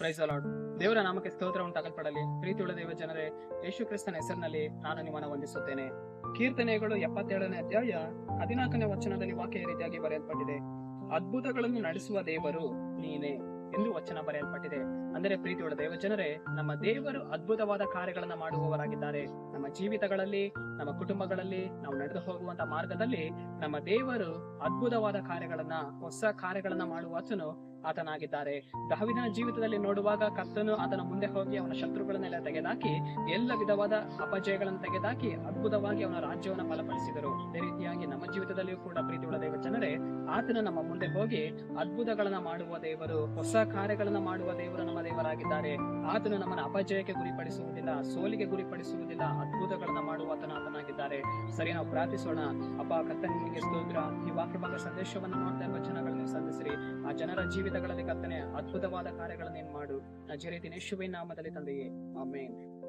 Price ಅಲಾರ್ಡ್ ದೇವರ ನಾಮಕ್ಕೆ ಸ್ತೋತ್ರ ಉಂಟಾಗಲ್ಪಡಲಿ. ಪ್ರೀತಿಯುಳ್ಳ ದೇವ ಜನರೇ, ಯೇಸು ಕ್ರಿಸ್ತನ ಹೆಸರಿನಲ್ಲಿ ನಾನು ನಿಮ್ಮನ್ನು ವಂದಿಸುತ್ತೇನೆ. ಕೀರ್ತನೆಗಳು ಎಪ್ಪತ್ತೇಳನೇ ಅಧ್ಯಾಯ ಹದಿನಾಲ್ಕನೇ ವಚನದಲ್ಲಿ ವಾಕ್ಯ ರೀತಿಯಾಗಿ ಬರೆಯಲ್ಪಟ್ಟಿದೆ. ಅದ್ಭುತಗಳನ್ನು ನಡೆಸುವ ದೇವರು ನೀನೇ ಎಂದು ವಚನ ಬರೆಯಲ್ಪಟ್ಟಿದೆ. ಅಂದರೆ ಪ್ರೀತಿಯುಳ್ಳ ದೇವ ಜನರೇ, ನಮ್ಮ ದೇವರು ಅದ್ಭುತವಾದ ಕಾರ್ಯಗಳನ್ನ ಮಾಡುವವರಾಗಿದ್ದಾರೆ. ನಮ್ಮ ಜೀವಿತಗಳಲ್ಲಿ, ನಮ್ಮ ಕುಟುಂಬಗಳಲ್ಲಿ, ನಾವು ನಡೆದು ಹೋಗುವಂತ ಮಾರ್ಗದಲ್ಲಿ ನಮ್ಮ ದೇವರು ಅದ್ಭುತವಾದ ಕಾರ್ಯಗಳನ್ನ, ಹೊಸ ಕಾರ್ಯಗಳನ್ನ ಮಾಡುವ ಆತನು ಆತನಾಗಿದ್ದಾರೆ. ದಾವಿದನ ಜೀವಿತದಲ್ಲಿ ನೋಡುವಾಗ ಕರ್ತನು ಆತನ ಮುಂದೆ ಹೋಗಿ ಅವನ ಶತ್ರುಗಳನ್ನೆಲ್ಲ ತೆಗೆದಾಕಿ, ಎಲ್ಲ ವಿಧವಾದ ಅಪಜಯಗಳನ್ನು ತೆಗೆದಾಕಿ ಅದ್ಭುತವಾಗಿ ಅವನ ರಾಜ್ಯವನ್ನು ಬಲಪಡಿಸಿದರು. ಅದೇ ರೀತಿಯಾಗಿ ನಮ್ಮ ಜೀವಿತದಲ್ಲಿಯೂ ಕೂಡ ಪ್ರೀತಿಯುಳ್ಳ ದೇವ ಜನರೇ, ಆತನು ನಮ್ಮ ಮುಂದೆ ಹೋಗಿ ಅದ್ಭುತಗಳನ್ನ ಮಾಡುವ ದೇವರು, ಹೊಸ ಕಾರ್ಯಗಳನ್ನ ಮಾಡುವ ದೇವರು ನಮ್ಮ ದೇವರಾಗಿದ್ದಾರೆ. ಆತನು ನಮ್ಮನ್ನ ಅಪಜಯಕ್ಕೆ ಗುರಿಪಡಿಸುವುದಿಲ್ಲ, ಸೋಲಿಗೆ ಗುರಿಪಡಿಸುವುದಿಲ್ಲ, ಅದ್ಭುತಗಳನ್ನ ಮಾಡುವ ಆತನ ಸರಿ, ನಾವು ಪ್ರಾರ್ಥಿಸೋಣ. ಅಪ್ಪ ಕರ್ತನಿಗೆ ಸ್ತೋತ್ರ. ಈ ವಾಕ್ಯಭಾಗ ಸಂದೇಶವನ್ನು ನೋಡ್ತಾ ಇರುವ ಜನಗಳನ್ನು ಸಂಧಿಸಿರಿ. ಆ ಜನರ ಜೀವಿತಗಳಲ್ಲಿ ಕತ್ತನೆ ಅದ್ಭುತವಾದ ಕಾರ್ಯಗಳನ್ನ ಮಾಡು. ನಜರೇತಿನ ಯೇಸುವಿನ ನಾಮದಲ್ಲಿ ತಂದೆಯೇ. ಆಮೇನ್.